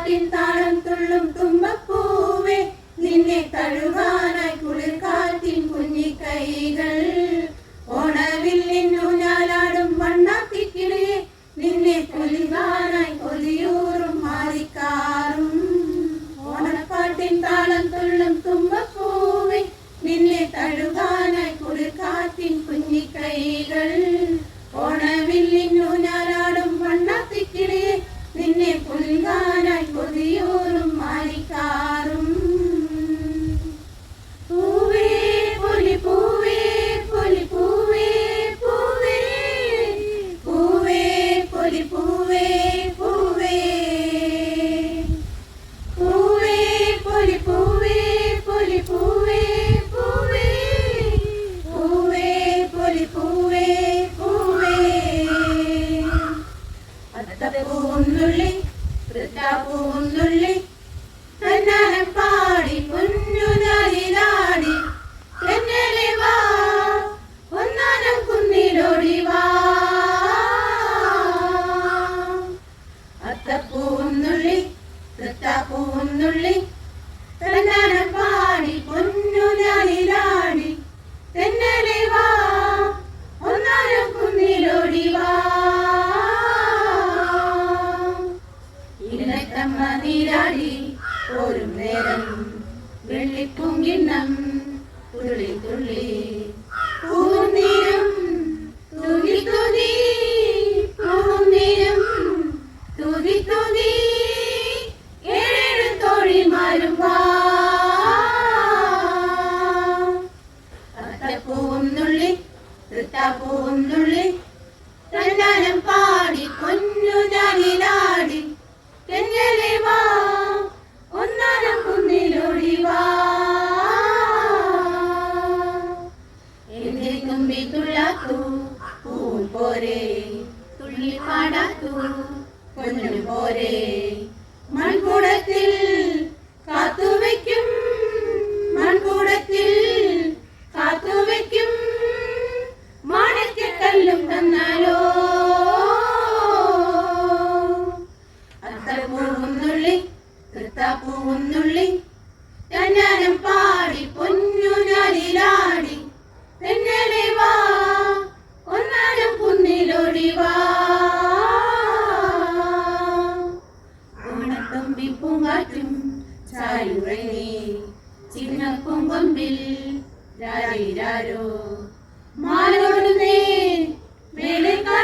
ഓണപ്പാട്ടിൻ താളം തുള്ളും തുമ്പപ്പൂവേ നിന്നെ തഴുകാനായി കുളിർക്കാറ്റിൻ കുഞ്ഞിക്കൈകൾ. ഓണവില്ലിന്നൂഞ്ഞാലാടും വണ്ണാത്തിക്കിളിയെ. നിന്നെ കൊലികാനായി കൊലിയൂറും മാറിക്കാറും. ഓണപ്പാട്ടിൻ താളം തുള്ളും തുമ്പപ്പൂവേ നിന്നെ തഴുകാനായി കുളിർക്കാറ്റിൻ കുഞ്ഞിക്കൈകൾ. അത്തപ്പൂന്നുള്ളി തൃത്താപ്പൂന്നുള്ളി തന്നാനം പാടി പൊന്നുനാലിലാടി തെന്നലെ വാ ഒന്നാനം കുന്നിലോടി വാ. ഇന്നത്തമ്മ നീരാടി ഒരു നേരം വെള്ളിപ്പൂങ്കിണ്ണം ഉരുളി തുള്ളി പൂനീരും തുതി തുതി പൂനീരും തുതി തുതി ഏഴ് തോഴിമാരും വാ. അത്തപ്പൂന്നുള്ളി തൃത്താപ്പൂന്നുള്ളി തന്നാനം പാടി പൊന്നുനാലിലാടി തെന്നലെ വാ ഒന്നാനം കുന്നിലോടി വാ. എന്റെ തുമ്പി തുള്ളാത്തു പോരെ മൺകൂടത്തിൽ രാരിരാരോ മാലോടുന്നേ വേലക്കാട്ടിൽ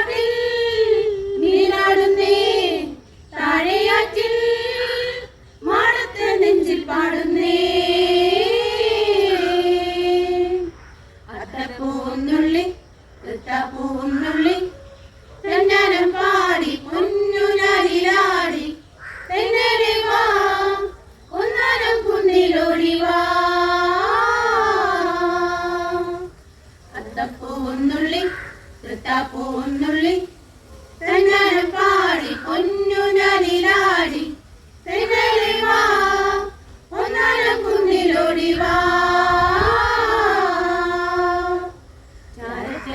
അത്തപ്പൂന്നുള്ളി തൃത്താപ്പൂന്നുള്ളി തെന്നാനം പാടി പൊന്നുനാലിലാടി തെന്നലെ വാ ഒന്നാനം കുന്നിലോടി വാ. ചാരറ്റ